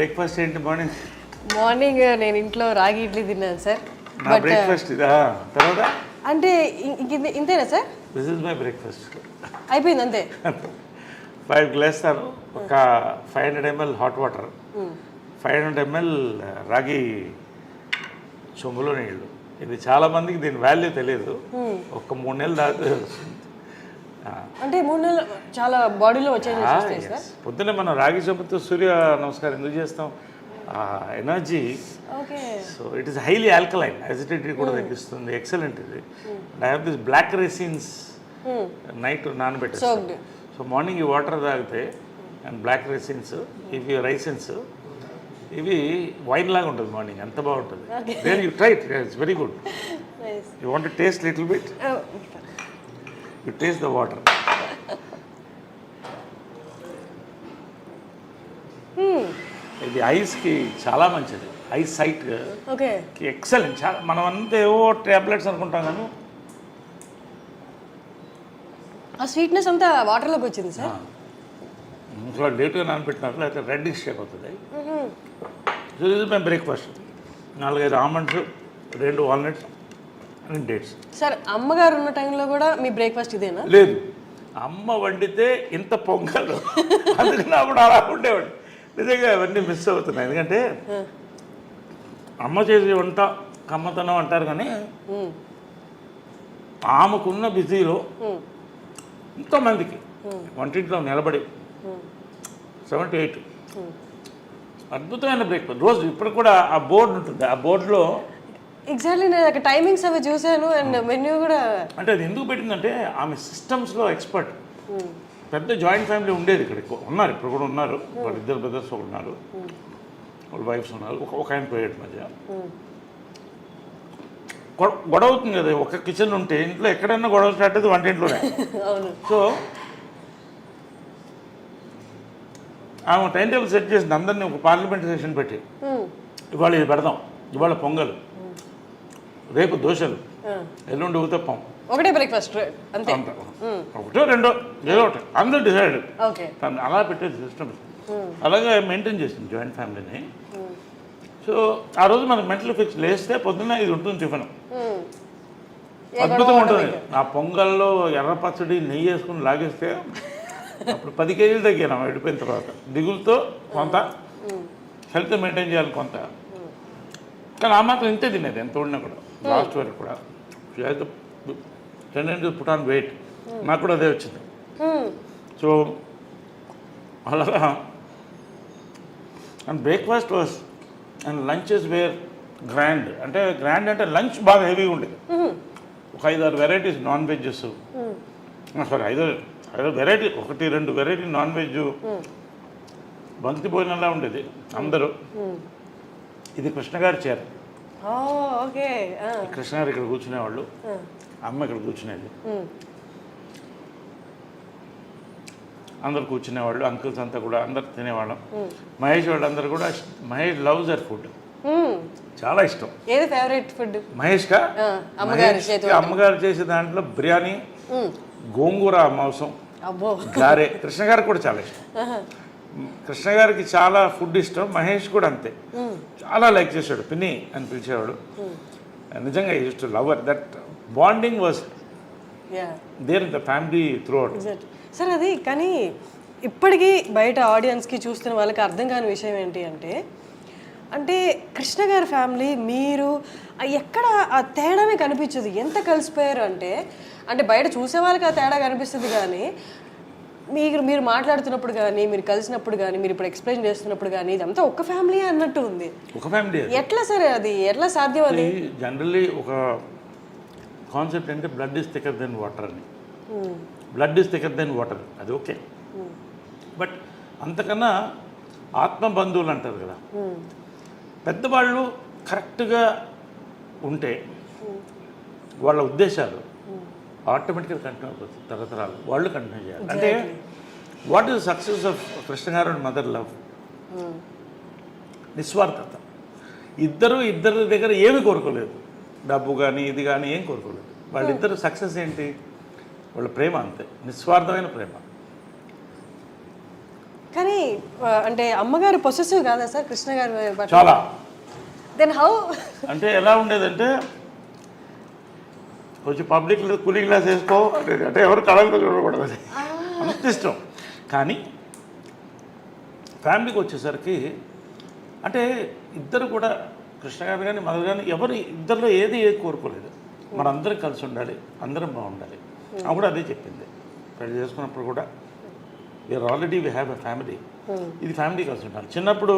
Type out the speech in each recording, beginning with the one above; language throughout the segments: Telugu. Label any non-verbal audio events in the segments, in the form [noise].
బ్రేక్ఫాస్ట్ ఏంటి మార్నింగ్ మార్నింగ్ నేను ఇంట్లో రాగి ఇడ్లీ తిన్నాను సార్ నా బ్రేక్ఫాస్ట్ ఇదా? తర్వాత? అంటే ఇంతేనా sir this is my breakfast అయిపోయింది అంతే. [laughs] ఫైవ్ గ్లాస్తారు ఒక five hundred ML hot water five hundred ML రాగి చెంబులో నీళ్ళు. ఇది చాలా మందికి దీని వాల్యూ తెలియదు. ఒక మూడు నెలలు దాకా అంటే మూడు నెలలు చాలా బాడీలో వచ్చే వస్తాయి సార్? పొద్దున్నే మనం రాగి చెంబుతో సూర్య నమస్కారం ఎందుకు చేస్తాం? Energy. Okay. So it is highly alkaline acidity కూడా తగ్గిస్తుంది ఎక్సలెంట్ ఇది. I have this black resins night నానబెట్టేస్తాను. So morning ఈ వాటర్ తాగితే అండ్ బ్లాక్ రెసిన్స్ ఇవి రైసిన్స్ ఇవి వైన్ లాగా ఉంటుంది మార్నింగ్ ఎంత బాగుంటుంది. There you try it's very good you want taste little bit you taste the water ఇది ఐస్కి చాలా మంచిది. Eyes sight. ఓకే. ఎక్సలెంట్. చాలా మనం అంతా ఏవో టాబ్లెట్స్ అనుకుంటాం కానీ. ఆ స్వీట్నెస్ అంతా వాటర్లోకి వచ్చింది సార్? ఇంట్లో లేట్గా నానబెట్టినారు లేకపోతే రెడ్ షేక్ అవుతుంది. సో ఇది మేము బ్రేక్ఫాస్ట్ నాలుగైదు ఆల్మండ్స్ రెండు వాల్నట్స్ అండ్ డేట్స్ సార్ అమ్మగారు ఉన్న టైంలో కూడా మీ బ్రేక్ఫాస్ట్ ఇదేనా? లేదు. అమ్మ వండితే ఇంత పొంగలు. అందుకని అప్పుడు అలా ఉండేవాడు. నిజంగా అవన్నీ మిస్ అవుతున్నాయి. ఎందుకంటే అమ్మ చేసే వంట కమ్మతనం అంటారు కానీ. ఆమెకున్న బిజీలో మ్మ్. ఎంతోమందికి వంటింట్లో నిలబడి సెవెంటీ ఎయిట్ అద్భుతమైన బ్రేక్ఫాస్ట్ రోజు ఇప్పుడు కూడా ఆ బోర్డు ఉంటుంది. ఆ బోర్డులో ఎగ్జాక్ట్లీ నేను అక్కడ టైమింగ్స్ అవి చూశాను అండ్ మెన్యూ కూడా అంటే అది ఎందుకు పెట్టిందంటే ఆమె సిస్టమ్స్లో ఎక్స్పర్ట్ పెద్ద జాయింట్ ఫ్యామిలీ ఉండేది ఇక్కడ. ఉన్నారు ఇప్పుడు కూడా ఉన్నారు. వాళ్ళ ఇద్దరు బ్రదర్స్ ఉన్నారు. వాళ్ళ వైఫ్స్ ఉన్నారు. ఒక ఒక ఆయన పోయాడు మధ్య. గొడవ అవుతుంది కదా. ఒక కిచెన్ ఉంటే ఇంట్లో ఎక్కడైనా గొడవ స్టార్ట్ అయితే వంటింట్లోనే [laughs] సో ఆమె టైం టేబుల్ సెట్ చేసింది అందరినీ ఒక పార్లమెంట్ సెషన్ పెట్టి. ఇవాళ ఇది పెడదాం. ఇవాళ పొంగల్. రేపు దోశలు. ఎల్లుండి ఊతప్పం ఒకటే బ్రేక్ఫాస్ట్ అంతే. ఒకటో రెండో ఏదో ఒకటి. అందరూ డిసైడ్ అలా పెట్టేది సిస్టమ్ అలాగే మెయింటైన్ చేసింది జాయింట్ ఫ్యామిలీని సో ఆ రోజు మనకు మెంటల్ ఫిక్స్ లేస్తే పొద్దున్న ఇది ఉంటుంది టిఫిన్ గొడవ ఉంటుంది. ఆ పొంగల్లో ఎర్ర పచ్చడి నెయ్యి వేసుకుని లాగేస్తే అప్పుడు పది కేజీలు తగ్గాను వెళ్ళిపోయిన తర్వాత. దిగులతో కొంత. హెల్త్ మెయింటైన్ చేయాలి కొంత. కానీ ఆ మాత్రం ఇంతే తినేది ఎంత ఉడినా కూడా. లాస్ట్ వరకు కూడా. టెన్ పుట్ ఆన్ వెయిట్ నాకు కూడా అదే వచ్చింది. సో అలాగా and breakfast was and lunches were grand అంటే గ్రాండ్ అంటే లంచ్ బాగా హెవీగా ఉండేది. మ్మ్. ఒక ఐదారు వెరైటీస్ నాన్ వెజ్జెస్. సారీ ఐదో ఐదో వెరైటీ ఒకటి రెండు వెరైటీ నాన్ వెజ్ బంతి భోజనంలా ఉండేది అందరూ. మ్మ్. ఇది కృష్ణ గారి చీర. ఓ ఓకే. కృష్ణ గారు ఇక్కడ కూర్చునేవాళ్ళు. అమ్మ ఇక్కడ కూర్చునేది. అందరు కూర్చునేవాళ్ళు అంకుల్స్ అంతా కూడా అందరు తినేవాళ్ళం. మహేష్ వాళ్ళందరూ కూడా మహేష్ లవ్స్ అర్ ఫుడ్. చాలా ఇష్టం. ఏది ఫేవరెట్ ఫుడ్? మహేష్గా ఆ, అమ్మగారి చేసే దాంట్లో బిర్యానీ. గోంగూర మాంసం గారె. కృష్ణ గారికి కూడా చాలా ఇష్టం. కృష్ణ గారికి చాలా ఫుడ్ ఇష్టం మహేష్ కూడా అంతే. చాలా లైక్ చేశాడు పిన్ని అని పిలిచేవాడు. నిజంగా use to love that bonding was ya there the family throughout sir అది కానీ ఇప్పటికీ బయట ఆడియన్స్కి చూస్తున్న వాళ్ళకి అర్థం కాని విషయం ఏంటి అంటే అంటే కృష్ణ గారి ఫ్యామిలీ మీరు ఎక్కడ ఆ తేడానే కనిపించదు. ఎంత కలిసిపోయారు అంటే అంటే బయట చూసే వాళ్ళకి ఆ తేడా కనిపిస్తుంది కానీ మీరు మీరు మాట్లాడుతున్నప్పుడు కానీ మీరు కలిసినప్పుడు కానీ మీరు ఇప్పుడు ఎక్స్ప్లెయిన్ చేస్తున్నప్పుడు కానీ ఇదంతా ఒక్క ఫ్యామిలీ అన్నట్టు ఉంది. ఒక ఫ్యామిలీ ఎట్లా సరే అది? ఎట్లా సాధ్యం అది? జనరల్లీ ఒక కాన్సెప్ట్ అంటే blood is thicker than water అని. Blood is thicker than water అది ఓకే బట్ అంతకన్నా ఆత్మ బంధువులు అంటారు కదా. పెద్దవాళ్ళు కరెక్ట్గా ఉంటే వాళ్ళ ఉద్దేశాలు ఆటోమేటిక్గా కంటిన్యూ అయిపోతుంది తరతరాలు వాళ్ళు కంటిన్యూ చేయాలి. అంటే what is success of Krishna garu and mother love నిస్వార్థత. ఇద్దరు ఇద్దరి దగ్గర ఏమి కోరుకోలేదు. డబ్బు కానీ ఇది కానీ ఏం కోరుకోలేదు. వాళ్ళిద్దరు సక్సెస్ ఏంటి? వాళ్ళ ప్రేమ అంతే. నిస్వార్థమైన ప్రేమ. కానీ అంటే అమ్మగారు పొసెసివ్ కాదా సార్? కృష్ణ గారి చాలా. దెన్ హౌ అంటే ఎలా ఉండేదంటే కొంచెం పబ్లిక్ కూలింగ్ గ్లాస్ వేసుకో. అంటే అంటే ఎవరు కళలు చూడకూడదు అది. అంత ఇష్టం. కానీ ఫ్యామిలీకి వచ్చేసరికి అంటే ఇద్దరు కూడా కృష్ణ గారు కానీ మదర్ కానీ ఎవరు ఇద్దరిలో ఏది ఏది కోరుకోలేదు. మనందరం కలిసి ఉండాలి అందరం బాగుండాలి. ఆమె కూడా అదే చెప్పింది. పెళ్ళి చేసుకున్నప్పుడు కూడా we are already we have a family ఇది ఫ్యామిలీ కలిసి ఉండాలి. చిన్నప్పుడు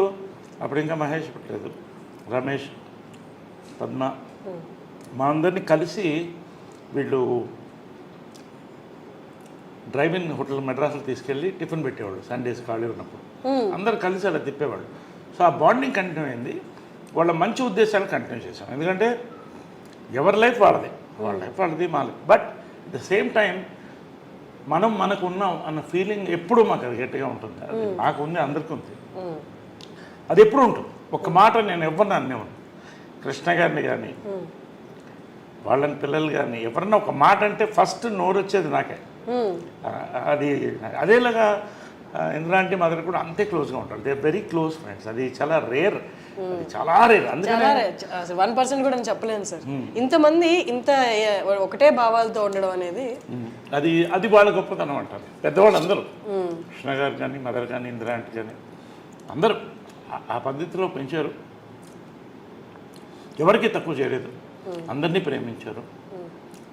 అప్పుడు ఇంకా మహేష్ పుట్టలేదు. రమేష్ పద్మ మా అందరినీ కలిసి వీళ్ళు డ్రైవింగ్ హోటల్ మెడ్రాస్లో తీసుకెళ్ళి టిఫిన్ పెట్టేవాళ్ళు సండేస్ ఖాళీ ఉన్నప్పుడు. అందరు కలిసి అలా తిప్పేవాళ్ళు. సో ఆ బాండింగ్ కంటిన్యూ అయింది. వాళ్ళ మంచి ఉద్దేశాలు కంటిన్యూ చేశాం. ఎందుకంటే ఎవరి లైఫ్ వాళ్ళది. వాళ్ళ లైఫ్ వాళ్ళది మా life but the same time మనం మనకు ఉన్నాం అన్న ఫీలింగ్ ఎప్పుడూ మాకు అది గట్టిగా ఉంటుంది. అది నాకు ఉంది అందరికీ ఉంది. అది ఎప్పుడు ఉంటుంది. ఒక మాట నేను ఎవరిని అనేవాడు కృష్ణ గారిని కానీ వాళ్ళని పిల్లలు కానీ ఎవరన్నా ఒక మాట అంటే ఫస్ట్ నోరు వచ్చేది నాకే. అది అదేలాగా ఇంద్రాంటి మదర్ కూడా అంతే క్లోజ్గా ఉంటారు. దే వెరీ క్లోజ్ ఫ్రెండ్స్ అది చాలా రేర్ అది చాలా రేర్ అందుకని వన్ పర్సెంట్ కూడా నేను చెప్పలేను సార్. ఇంతమంది ఇంత ఒకటే భావాలతో ఉండడం అనేది అది అది వాళ్ళ గొప్పతనం అంటారు. పెద్దవాళ్ళు అందరూ. కృష్ణ గారు కానీ మదర్ కానీ ఇందిరాంటి కానీ అందరూ ఆ పద్ధతిలో పెంచారు. ఎవరికి తక్కువ చేయలేదు. అందరినీ ప్రేమించారు.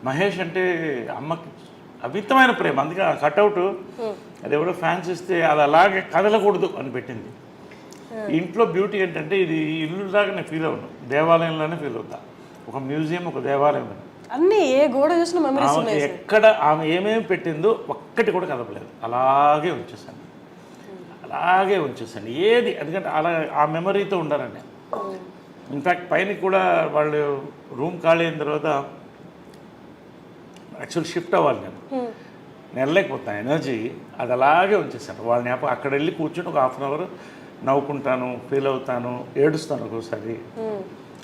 మహేష్ అంటే అమ్మకి అమితమైన ప్రేమ అందుకే ఆ కట్అవుట్ అది ఎవరో ఫ్యాన్స్ ఇస్తే అది అలాగే కదలకూడదు అని పెట్టింది. ఇంట్లో బ్యూటీ ఏంటంటే ఇది ఇల్లు లాగా నేను ఫీల్ అవును దేవాలయంలోనే ఫీల్ అవుతా. ఒక మ్యూజియం ఒక దేవాలయం అన్ని ఏ గోడ చూసిన మెమరీస్ ఎక్కడ ఆమె ఏమేమి పెట్టిందో ఒక్కటి కూడా కదపలేదు. అలాగే ఉంచేసాను అలాగే ఉంచేసాను ఏది? ఎందుకంటే అలా ఆ మెమరీతో ఉండాలండి. ఇన్ఫ్యాక్ట్ పైన కూడా వాళ్ళు రూమ్ ఖాళీ అయిన తర్వాత యాక్చువల్ షిఫ్ట్ అవ్వాలి నేను. నేను వెళ్ళలేకపోతాను ఎనర్జీ అది అలాగే ఉంచేసాను వాళ్ళ జ్ఞాపకం అక్కడ వెళ్ళి కూర్చొని ఒక హాఫ్ అన్ అవర్ నవ్వుకుంటాను ఫీల్ అవుతాను ఏడుస్తాను ఒక్కోసారి.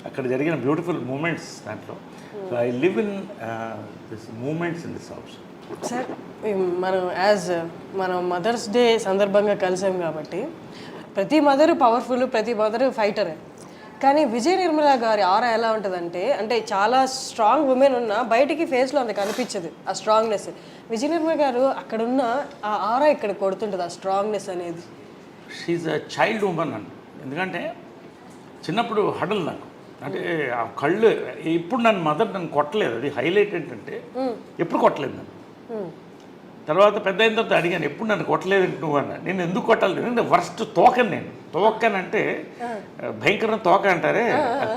అక్కడ జరిగిన బ్యూటిఫుల్ మూమెంట్స్ దాంట్లో. So I live in this moments in this house sir మనం యాజ్ మనం మదర్స్ డే సందర్భంగా కలిసాం కాబట్టి ప్రతి మదర్ పవర్ఫుల్ ప్రతి మదర్ ఫైటరే కానీ విజయ నిర్మల గారి ఆరా ఎలా ఉంటుందంటే అంటే చాలా స్ట్రాంగ్ ఉమెన్ ఉన్న బయటికి ఫేస్లో అంత కనిపించదు ఆ స్ట్రాంగ్నెస్ విజయ నిర్మల గారు అక్కడ ఉన్న ఆ ఆరా ఇక్కడ కొడుతుంటుంది ఆ స్ట్రాంగ్నెస్ అనేది. షీఈ్ అ చైల్డ్ ఉమెన్ అండి ఎందుకంటే చిన్నప్పుడు హడల్ నాకు. అంటే ఆ కళ్ళు ఇప్పుడు నన్ను మదర్ నన్ను కొట్టలేదు. అది హైలైట్ ఏంటంటే ఎప్పుడు కొట్టలేదు నన్ను. తర్వాత పెద్ద అయిన తర్వాత అడిగాను ఎప్పుడు నన్ను కొట్టలేదు నువ్వు? అన్న. నేను ఎందుకు కొట్టాలి? ఎందుకంటే వర్స్ట్ తోకని నేను. తోకనంటే భయంకరమైన తోక అంటారే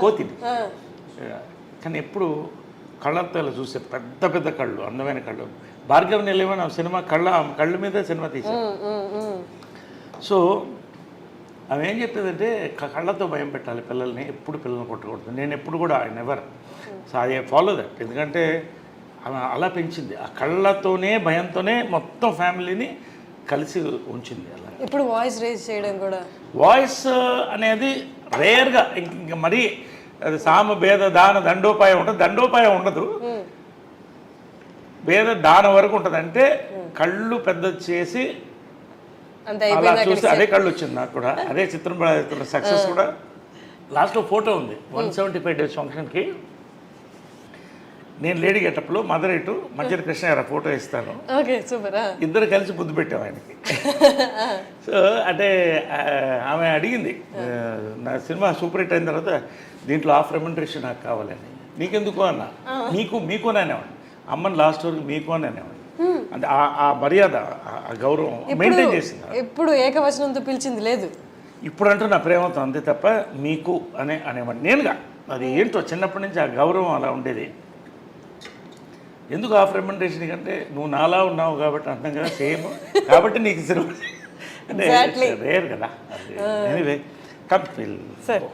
కోతిని. కానీ ఎప్పుడు కళ్ళతో చూసే పెద్ద పెద్ద కళ్ళు అందమైన కళ్ళు. భార్గవ్ నిలవని సినిమా కళ్ళ ఆమె కళ్ళ మీద సినిమా తీశాను ఉమ్. సో ఆమె ఏం చెప్పేదంటే కళ్ళతో భయం పెట్టాలి పిల్లల్ని ఎప్పుడు పిల్లల్ని కొట్టకూడదు. నేను ఎప్పుడు కూడా I never. So I follow that. ఎందుకంటే అలా పెంచింది. ఆ కళ్ళతోనే భయంతోనే మొత్తం ఫ్యామిలీని కలిసి ఉంచింది అలా. ఇప్పుడు వాయిస్ రేజ్ చేయడం కూడా. వాయిస్ అనేది రేర్గా ఇంక ఇంక మరీ అది సామ భేద దాన దండోపాయం ఉంటుంది. దండోపాయం ఉండదు. భేద దాన వరకు ఉంటుంది అంటే కళ్ళు పెద్ద చేసి అలా చూస్తే అదే కళ్ళు వచ్చింది నాకు కూడా. అదే చిత్రం సక్సెస్ కూడా. లాస్ట్లో ఫోటో ఉంది. వన్ సెవెంటీ ఫైవ్ డేస్ ఫంక్షన్కి. నేను లేడీ గెటప్లో మదర్ ఇటు కృష్ణ గారు ఫోటో ఇస్తాను. ఇద్దరు కలిసి బుద్ధి పెట్టాం ఆయనకి. సో అంటే ఆమె అడిగింది నా సినిమా సూపర్ హిట్ అయిన తర్వాత దీంట్లో ఆఫ్ రెమెండరేషన్ నాకు కావాలని. నీకెందుకు అన్న? మీకు మీకు అని అనేవాడు అమ్మని లాస్ట్ వరకు మీకు అని అనేవాడు అంటే ఆ- ఆ మర్యాద ఆ- గౌరవం మెయింటైన్ చేసింది ఎప్పుడు ఏకవచనంతో పిలిచింది లేదు. ఇప్పుడు అంటూ నా ప్రేమతో అంతే తప్ప మీకు అనే అనేవాడు నేనుగా అది ఏంటో చిన్నప్పటి నుంచి ఆ గౌరవం అలా ఉండేది. ఎందుకు ఆఫ్ రెమెండేషన్ కంటే నువ్వు నాలా ఉన్నావు కాబట్టి అంటాం కదా సేమ్ కాబట్టి నీకు సినిమా అంటే రేర్ కదా. Anyway feel sir